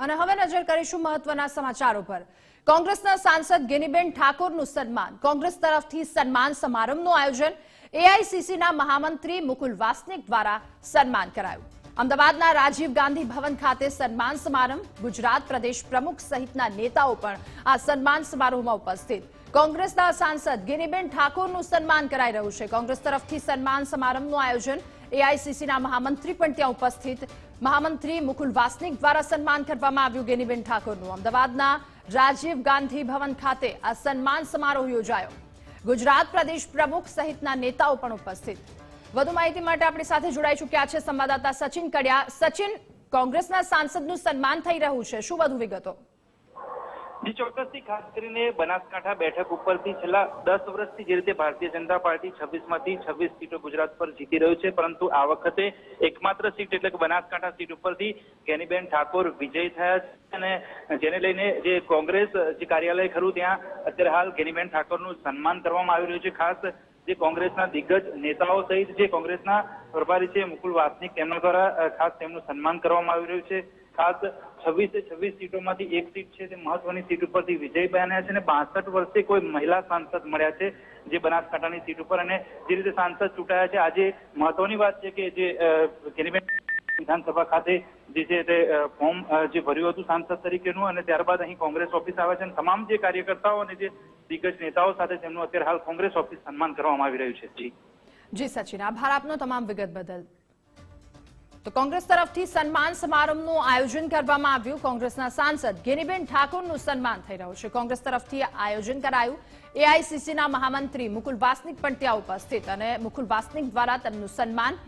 અને હવે નજર કરીશું મહત્વના સમાચારો પર. કોંગ્રેસના સાંસદ ગિનીબેન ઠાકોરનું સન્માન. કોંગ્રેસ તરફથી સન્માન સમારંભનું આયોજન એઆઈસીસીના મહામંત્રી મુકુલ વાસનિક દ્વારા સન્માન કરાયું. અમદાવાદના રાજીવ ગાંધી ભવન ખાતે સન્માન સમારંભ, ગુજરાત પ્રદેશ પ્રમુખ સહિતના નેતાઓ પણ આ સન્માન સમારોહમાં ઉપસ્થિત. કોંગ્રેસના સાંસદ ગિનીબેન ઠાકોરનું સન્માન કરાઈ રહ્યું છે. કોંગ્રેસ તરફથી સન્માન સમારંભનું આયોજન એઆઈસીસીના મહામંત્રી પણ ત્યાં ઉપસ્થિત. મહામંત્રી મુકુલ વાસનિક દ્વારા સન્માન કરવામાં આવ્યું. ગેનીબેન ઠાકોરનું અમદાવાદના રાજીવ ગાંધી ભવન ખાતે આ સન્માન સમારોહ યોજાયો. ગુજરાત પ્રદેશ પ્રમુખ સહિતના નેતાઓ પણ ઉપસ્થિત. વધુ માહિતી માટે આપણી સાથે જોડાઈ ચૂક્યા છે સંવાદદાતા સચિન કડિયા. સચિન, કોંગ્રેસના સાંસદનું સન્માન થઈ રહ્યું છે. શું વધુ વિગતો? જી ચોક્કસથી ખાસ કરીને બનાસકાંઠા બેઠક ઉપરથી છેલ્લા દસ વર્ષથી જે રીતે ભારતીય જનતા પાર્ટી છવ્વીસમાંથી છવ્વીસ સીટો ગુજરાત પર જીતી રહ્યું છે, પરંતુ આ વખતે એકમાત્ર સીટ એટલે કે બનાસકાંઠા સીટ ઉપરથી ગેનીબેન ઠાકોર વિજય થયા છે અને જેને લઈને જે કોંગ્રેસ જે કાર્યાલય ખરું ત્યાં અત્યારે હાલ ગેનીબેન ઠાકોરનું સન્માન કરવામાં આવી રહ્યું છે. ખાસ જે કોંગ્રેસના દિગ્ગજ નેતાઓ સહિત જે કોંગ્રેસના પ્રભારી છે મુકુલ વાસનિક, તેમના દ્વારા ખાસ તેમનું સન્માન કરવામાં આવી રહ્યું છે. ખાસ છવ્વીસે છવ્વીસ સીટોમાંથી એક સીટ છે તે મહત્વની સીટ ઉપરથી વિજય બન્યા છે અને બાસઠ વર્ષે કોઈ મહિલા સાંસદ મળ્યા છે જે બનાસકાંઠાની સીટ ઉપર અને જે રીતે સાંસદ ચૂંટાયા છે આજે મહત્વની વાત છે કે જે અ, વિધાનસભા ખાતે જે છે તે ફોર્મ જે ભર્યું હતું સાંસદ તરીકેનું અને ત્યારબાદ અહીં કોંગ્રેસ ઓફિસ આવે છે અને તમામ જે કાર્યકર્તાઓ અને જે દિગ્ગજ નેતાઓ સાથે તેમનું અત્યારે હાલ કોંગ્રેસ ઓફિસ સન્માન કરવામાં આવી રહ્યું છે. જી. જી સચિન આભાર આપનો તમામ વિગત બદલ. તો કોંગ્રેસ તરફથી સન્માન સમારંભનું આયોજન કરવામાં આવ્યું. કોંગ્રેસના સાંસદ ગેનીબેન ઠાકોરનું સન્માન થઈ રહ્યું છે. કોંગ્રેસ તરફથી આયોજન કરાયું. એઆઈસીસીના મહામંત્રી મુકુલ વાસનિક પણ ત્યાં ઉપસ્થિત અને મુકુલ વાસનિક દ્વારા તેમનું સન્માન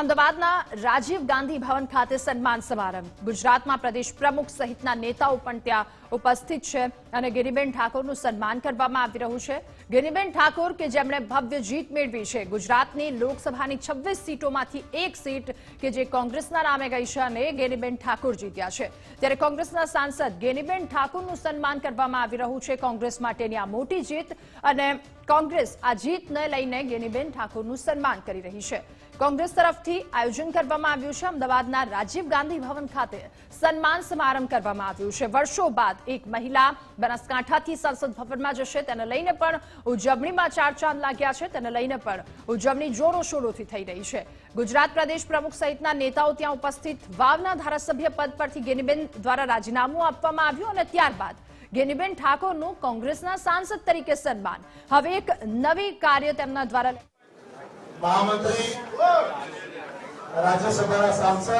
અમદાવાદના રાજીવ ગાંધી ભવન ખાતે સન્માન સમારંભ. ગુજરાતમાં પ્રદેશ પ્રમુખ સહિતના નેતાઓ પણ ત્યાં ઉપસ્થિત છે અને ગિરિબેન ઠાકોરનું સન્માન કરવામાં આવી રહ્યું છે. ગિરિબેન ઠાકોર કે જેમણે ભવ્ય જીત મેળવી છે, ગુજરાતની લોકસભાની છવ્વીસ સીટોમાંથી એક સીટ કે જે કોંગ્રેસના નામે ગઈ છે અને ગેનીબેન ઠાકોર જીત્યા છે. ત્યારે કોંગ્રેસના સાંસદ ગેનીબેન ઠાકોરનું સન્માન કરવામાં આવી રહ્યું છે. કોંગ્રેસ માટેની આ મોટી જીત અને કોંગ્રેસ આ જીતને લઈને ગેનીબેન ઠાકોરનું સન્માન કરી રહી છે. કોંગ્રેસ તરફથી આયોજન કરવામાં આવ્યું છે. અમદાવાદના રાજીવ ગાંધી ભવન ખાતે સન્માન સમારંભ કરવામાં આવ્યું છે. વર્ષો બાદ એક મહિલા બનાસકાંઠાથી સંસદ ભવનમાં જશે. તેને લઈને પણ ઉજવણીમાં ચાર ચાંદ લાગ્યા છે. તેને લઈને પણ ઉજવણી જોરોશોરોથી થઈ રહી છે. ગુજરાત પ્રદેશ પ્રમુખ સહિતના નેતાઓ ત્યાં ઉપસ્થિત. વાવના ધારાસભ્ય પદ પરથી ગેનીબેન દ્વારા રાજીનામું આપવામાં આવ્યું અને ત્યારબાદ ગેનીબેન ઠાકોરનું કોંગ્રેસના સાંસદ તરીકે સન્માન. હવે એક નવી કાર્ય તેમના દ્વારા મહામંત્રી, રાજ્યસભાના સાંસદ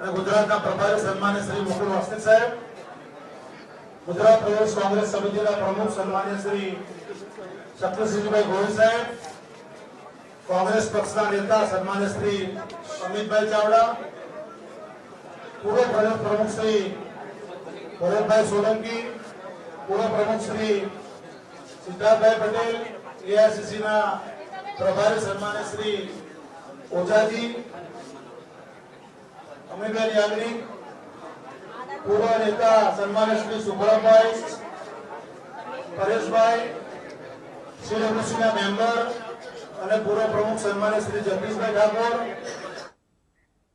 અને ગુજરાતના પ્રભારી સન્માન્ય શ્રી મુકુલ વાસનિક સાહેબ, ગુજરાત પ્રદેશ કોંગ્રેસ સમિતિના પ્રમુખ સન્માન્ય શ્રી શક્તિસિંહભાઈ ગોહિલ સાહેબ, કોંગ્રેસ પક્ષના નેતા સન્માન્ય શ્રી અમિતભાઈ ચાવડા, પૂર્વ પ્રદેશ પ્રમુખ શ્રી ભરતભાઈ સોલંકી, પૂર્વ પ્રમુખ શ્રી સિદ્ધાર્થભાઈ પટેલ એઆઈસીસીના પ્રભારી સન્માન્ય શ્રી ઓઝાજી અમીબેન યાજ્ઞિક પૂર્વ નેતા સન્માન્ય શ્રી સુભરાભાઈ પરેશભાઈ સીડબ્લ્યુસીના મેમ્બર અને પૂર્વ પ્રમુખ સન્માન્ય શ્રી જગદીશભાઈ ઠાકોર